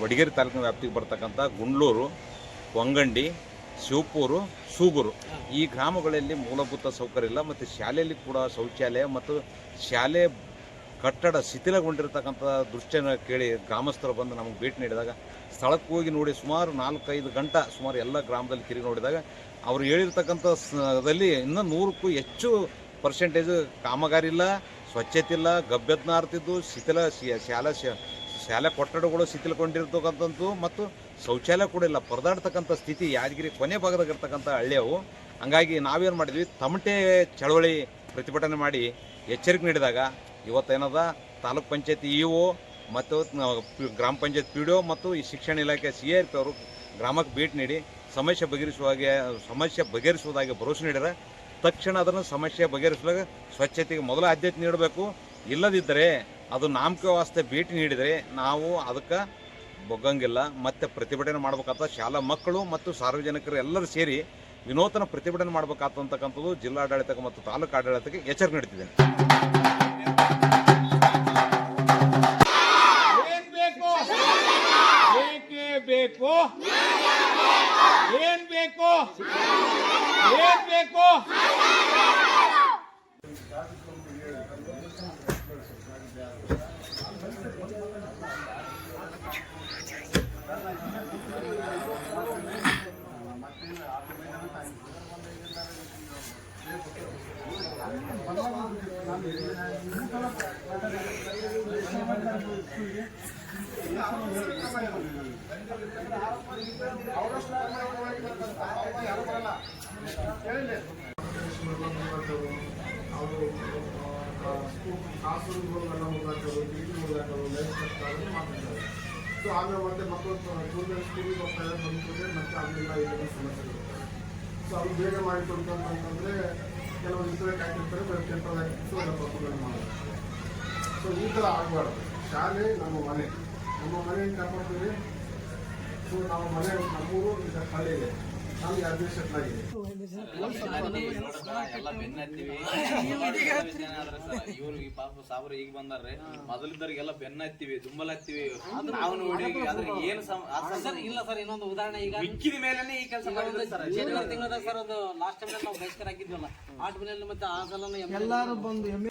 ವಡಗೇರಿ ತಾಲೂಕಿನ ವ್ಯಾಪ್ತಿಗೆ ಬರ್ತಕ್ಕಂಥ ಗುಂಡ್ಲೂರು, ವಂಗಂಡಿ, ಶಿವಪೂರು, ಸೂಗೂರು. ಈ ಗ್ರಾಮಗಳಲ್ಲಿ ಮೂಲಭೂತ ಸೌಕರ್ಯ ಇಲ್ಲ ಮತ್ತು ಶಾಲೆಯಲ್ಲಿ ಕೂಡ ಶೌಚಾಲಯ ಮತ್ತು ಶಾಲೆ ಕಟ್ಟಡ ಶಿಥಿಲಗೊಂಡಿರ್ತಕ್ಕಂಥ ದೃಶ್ಯನ ಕೇಳಿ ಗ್ರಾಮಸ್ಥರು ಬಂದು ನಮಗೆ ಭೇಟಿ ನೀಡಿದಾಗ, ಸ್ಥಳಕ್ಕೆ ಹೋಗಿ ನೋಡಿ ಸುಮಾರು ನಾಲ್ಕೈದು ಗಂಟೆ ಸುಮಾರು ಎಲ್ಲ ಗ್ರಾಮದಲ್ಲಿ ತಿರುಗಿ ನೋಡಿದಾಗ ಅವರು ಹೇಳಿರ್ತಕ್ಕಂಥ ಸ್ಥಳದಲ್ಲಿ ಇನ್ನೂ ನೂರಕ್ಕೂ ಹೆಚ್ಚು ಪರ್ಸೆಂಟೇಜ್ ಕಾಮಗಾರಿ ಇಲ್ಲ, ಸ್ವಚ್ಛತೆ ಇಲ್ಲ ಗಬ್ಬೆದ್ ಆರ್ತಿದ್ದು ಶಿಥಿಲ ಶಾಲಾ ಶಾಲಾ ಕೊಠಡಗಳು ಶಿಥಿಲಗೊಂಡಿರ್ತಕ್ಕಂಥದ್ದು ಮತ್ತು ಶೌಚಾಲಯ ಕೂಡ ಇಲ್ಲ. ಪರದಾಡ್ತಕ್ಕಂಥ ಸ್ಥಿತಿ ಯಾದಗಿರಿ ಕೊನೆ ಭಾಗದಾಗ ಇರ್ತಕ್ಕಂಥ ಹಳ್ಳಿಯವು ಹಂಗಾಗಿ ನಾವೇನು ಮಾಡಿದ್ವಿ? ತಮಟೆ ಚಳವಳಿ ಪ್ರತಿಭಟನೆ ಮಾಡಿ ಎಚ್ಚರಿಕೆ ನೀಡಿದಾಗ ಇವತ್ತೇನದ? ತಾಲೂಕ್ ಪಂಚಾಯತಿ ಇ ಒ ಮತ್ತು ಗ್ರಾಮ ಪಂಚಾಯತ್ ಪಿ ಡಿ ಒ ಮತ್ತು ಈ ಶಿಕ್ಷಣ ಇಲಾಖೆ ಸಿ ಆರ್ ಪಿ ಅವರು ಗ್ರಾಮಕ್ಕೆ ಭೇಟಿ ನೀಡಿ ಸಮಸ್ಯೆ ಬಗೆಹರಿಸುವಾಗೆ, ಸಮಸ್ಯೆ ಬಗೆಹರಿಸುವುದಾಗಿ ಭರವಸೆ ನೀಡಿದ್ರೆ ತಕ್ಷಣ ಅದನ್ನು ಸಮಸ್ಯೆ ಬಗೆಹರಿಸುವಾಗ ಸ್ವಚ್ಛತೆಗೆ ಮೊದಲ ಆದ್ಯತೆ ನೀಡಬೇಕು. ಇಲ್ಲದಿದ್ದರೆ ಅದು ನಾಮಕ ವಾಸ್ತೆ ಭೇಟಿ ನೀಡಿದರೆ ನಾವು ಅದಕ್ಕೆ ಬೊಗ್ಗಂಗಿಲ್ಲ, ಮತ್ತು ಪ್ರತಿಭಟನೆ ಮಾಡಬೇಕಾದ ಶಾಲಾ ಮಕ್ಕಳು ಮತ್ತು ಸಾರ್ವಜನಿಕರು ಎಲ್ಲರೂ ಸೇರಿ ವಿನೂತನ ಪ್ರತಿಭಟನೆ ಮಾಡಬೇಕಾದಂತಕ್ಕಂಥದ್ದು ಜಿಲ್ಲಾಡಳಿತಕ್ಕೆ ಮತ್ತು ತಾಲೂಕು ಆಡಳಿತಕ್ಕೆ ಎಚ್ಚರಿಕೆ ನೀಡ್ತಿದ್ದೇನೆ. ಬೇಕು? ಏನ್ ಬೇಕು? ಏನ್ ಬೇಕು? ಮಾಡ್ತಿದ್ದಾರೆ ಸೊ ಆಮೇಲೆ ಮತ್ತೆ ಮಕ್ಕಳು ಬಂದ್ಕೊಂಡ್ರೆ ಮತ್ತೆ ಆಗಲಿಲ್ಲ ಏನೇನು ಸಮಸ್ಯೆ ಇರುತ್ತೆ ಸೊ ಅದು ಬೇಗ ಮಾಡಿಕೊಡ್ತು ಅಂತಂತಂದರೆ ಕೆಲವು ಇಂಟರ್ನೆಟ್ ಹಾಕಿರ್ತಾರೆ ಪ್ರೊಪಗೇಟ್ ಮಾಡೋದು ಸೊ ಈ ಥರ ಆಗಬಾರ್ದು. ಶಾಲೆ ನಮ್ಮ ಮನೆ. ನಮ್ಮ ಮನೆಯನ್ನು ಕಾಪಾಡ್ತೀವಿ ಸೊ ನಮ್ಮ ಮನೆ ನಮ್ಮೂರು ಈಗ ಹಳ್ಳಿ ಇದೆ. ನಮ್ಗೆ ಸೆಟ್ಲ್ ಆಗಿದೆ ಎಲ್ಲ ಇವ್ರಿಗೆ ಪಾಪ ಸಾವಿರ ಈಗ ಬಂದಾರ್ರಿ. ಮೊದಲಿದ್ದವ್ರಿಗೆಲ್ಲ ಬೆನ್ನ ಹತ್ತೀವಿ ದುಂಬಲ್ ಹತ್ತೀವಿ ನಾವು ನೋಡಿ ಅದ್ರ ಏನು ಸರ್ ಇಲ್ಲ ಸರ್ ಇನ್ನೊಂದು ಉದಾಹರಣೆ ಈಗ ಮಿಕ್ಕಿದ ಮೇಲೇನೆ ಈ ಕೆಲಸ ಮಾಡಿದ್ರು ಸರ್ ಜನವರಿ ತಿಂಗಳದಾಗ ಸರ್ ಒಂದು ಲಾಸ್ಟ್ ಟೈಮ್ ನಾವು ಬಹಿಷ್ಕಾರ ಆಗಿದ್ವಲ್ಲ ಆಟ ಮತ್ತೆ ಆ ಸಲ ಎಲ್ಲರೂ ಬಂದು ಎಮ್ಮೆ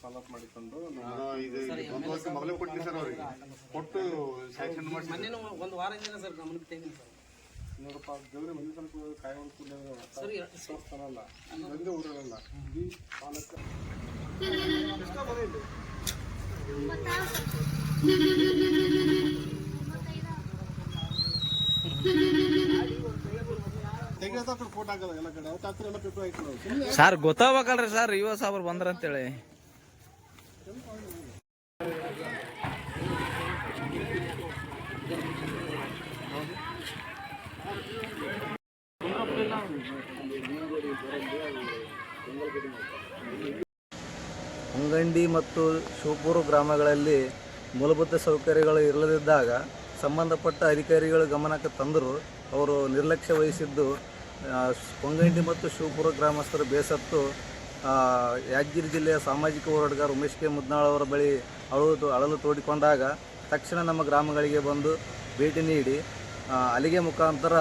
ಫಾಲೋಅಪ್ ಮಾಡಿಕೊಂಡು ಕೊಟ್ಟು ಸ್ಯಾಂಕ್ಷನ್ ಮಾಡಿ ಒಂದು ವಾರ ಸರ್ ಗಮನಕ್ಕೆ ತೆಗೆದಿಲ್ಲ ಸರ್ ನೋಡಪ್ಪ ದೇವ್ರೆ ಮನೆ ತನಕ ಕಾಯ್ಕೊಂಡು ಸರ್ ತೋರಿಸ್ತಾನಲ್ಲ ಒಂದೇ ಊರಲ್ಲ ಈ ಪಾಲಕ ಸರ್ ಗೊತ್ತಾಗ್ಬೇಕಲ್ರಿ ಸರ್ ಯುವ ಸಾಬ್ರು ಬಂದ್ರಂತೇಳಿ ಅಂತೇಳಿ. ಅಂಗಂಡಿ ಮತ್ತು ಶಿವಪುರ ಗ್ರಾಮಗಳಲ್ಲಿ ಮೂಲಭೂತ ಸೌಕರ್ಯಗಳು ಇರಲದಿದ್ದಾಗ ಸಂಬಂಧಪಟ್ಟ ಅಧಿಕಾರಿಗಳು ಗಮನಕ್ಕೆ ತಂದರು ಅವರು ನಿರ್ಲಕ್ಷ್ಯ ವಹಿಸಿದ್ದು ಆ, ಹೊಂಗಂಡಿ ಮತ್ತು ಶಿವಪುರ ಗ್ರಾಮಸ್ಥರು ಬೇಸತ್ತು ಆ, ಯಾದಗಿರಿ ಜಿಲ್ಲೆಯ ಸಾಮಾಜಿಕ ಹೋರಾಟಗಾರ ಉಮೇಶ್ ಕೆ ಮುದ್ನಾಳ್ ಅವರ ಬಳಿ ಅಳಲು ಅಳಲು ತೋಡಿಕೊಂಡಾಗ ತಕ್ಷಣ ನಮ್ಮ ಗ್ರಾಮಗಳಿಗೆ ಬಂದು ಭೇಟಿ ನೀಡಿ ಅಲ್ಲಿಗೆ ಮುಖಾಂತರ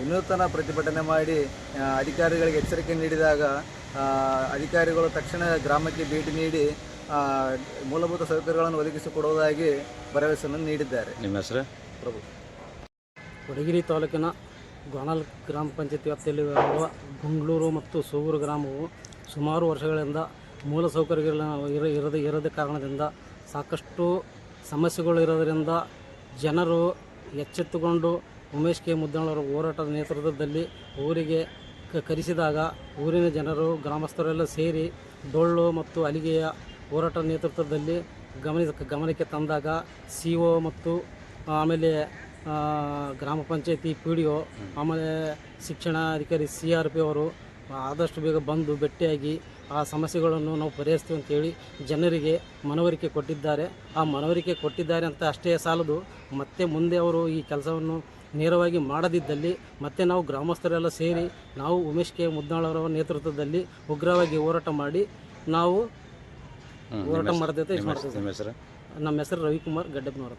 ವಿನೂತನ ಪ್ರತಿಭಟನೆ ಮಾಡಿ ಅಧಿಕಾರಿಗಳಿಗೆ ಎಚ್ಚರಿಕೆ ನೀಡಿದಾಗ ಅಧಿಕಾರಿಗಳು ತಕ್ಷಣ ಗ್ರಾಮಕ್ಕೆ ಭೇಟಿ ನೀಡಿ ಮೂಲಭೂತ ಸೌಕರ್ಯಗಳನ್ನು ಒದಗಿಸಿಕೊಡುವುದಾಗಿ ಭರವಸೆಯನ್ನು ನೀಡಿದ್ದಾರೆ. ನಿಮ್ಮ ಹೆಸರು? ಪ್ರಭು. ಕೊಡಗಿರಿ ತಾಲೂಕಿನ ಗೋಣಲ್ ಗ್ರಾಮ ಪಂಚಾಯತ್ ವ್ಯಾಪ್ತಿಯಲ್ಲಿ ಗುಂಗ್ಳೂರು ಮತ್ತು ಸೂಗೂರು ಗ್ರಾಮವು ಸುಮಾರು ವರ್ಷಗಳಿಂದ ಮೂಲ ಸೌಕರ್ಯಗಳ ಇರ, ಇರದ ಇರದ ಕಾರಣದಿಂದ ಸಾಕಷ್ಟು ಸಮಸ್ಯೆಗಳು ಇರೋದರಿಂದ ಜನರು ಎಚ್ಚೆತ್ತುಕೊಂಡು ಉಮೇಶ್ ಕೆ. ಮುದ್ದಣ್ಣವರ ಹೋರಾಟದ ನೇತೃತ್ವದಲ್ಲಿ ಊರಿಗೆ ಕ, ಕರೆಸಿದಾಗ ಊರಿನ ಜನರು, ಗ್ರಾಮಸ್ಥರೆಲ್ಲ ಸೇರಿ ಡೊಳ್ಳು ಮತ್ತು ಅಲಿಗೆಯ ಹೋರಾಟ ನೇತೃತ್ವದಲ್ಲಿ ಗಮನಿಸ, ಗಮನಕ್ಕೆ ತಂದಾಗ ಸಿ ಮತ್ತು ಆಮೇಲೆ ಗ್ರಾಮ ಪಂಚಾಯತಿ ಪಿ ಡಿ ಒ ಆಮೇಲೆ ಶಿಕ್ಷಣಾಧಿಕಾರಿ ಸಿ ಆರ್ ಪಿ ಅವರು ಆದಷ್ಟು ಬೇಗ ಬಂದು ಭೇಟಿಯಾಗಿ ಆ ಸಮಸ್ಯೆಗಳನ್ನು ನಾವು ಪರಿಹರಿಸ್ತೀವಿ ಅಂತೇಳಿ ಜನರಿಗೆ ಮನವರಿಕೆ ಕೊಟ್ಟಿದ್ದಾರೆ. ಆ ಮನವರಿಕೆ ಕೊಟ್ಟಿದ್ದಾರೆ ಅಂತ ಅಷ್ಟೇ ಸಾಲದು ಮತ್ತೆ ಮುಂದೆ ಅವರು ಈ ಕೆಲಸವನ್ನು ನೇರವಾಗಿ ಮಾಡದಿದ್ದಲ್ಲಿ ಮತ್ತೆ ನಾವು ಗ್ರಾಮಸ್ಥರೆಲ್ಲ ಸೇರಿ ನಾವು ಉಮೇಶ್ ಕೆ ಮುದ್ನಾಳವರ ನೇತೃತ್ವದಲ್ಲಿ ಉಗ್ರವಾಗಿ ಹೋರಾಟ ಮಾಡಿ ನಾವು ಹೋರಾಟ ಮಾಡದೈತೆ ಹೆಸರು- ನಿಮ್ಮ ಹೆಸರು? ನಮ್ಮ ಹೆಸರು ರವಿಕುಮಾರ್ ಗಡ್ಡಪ್ಪನವರು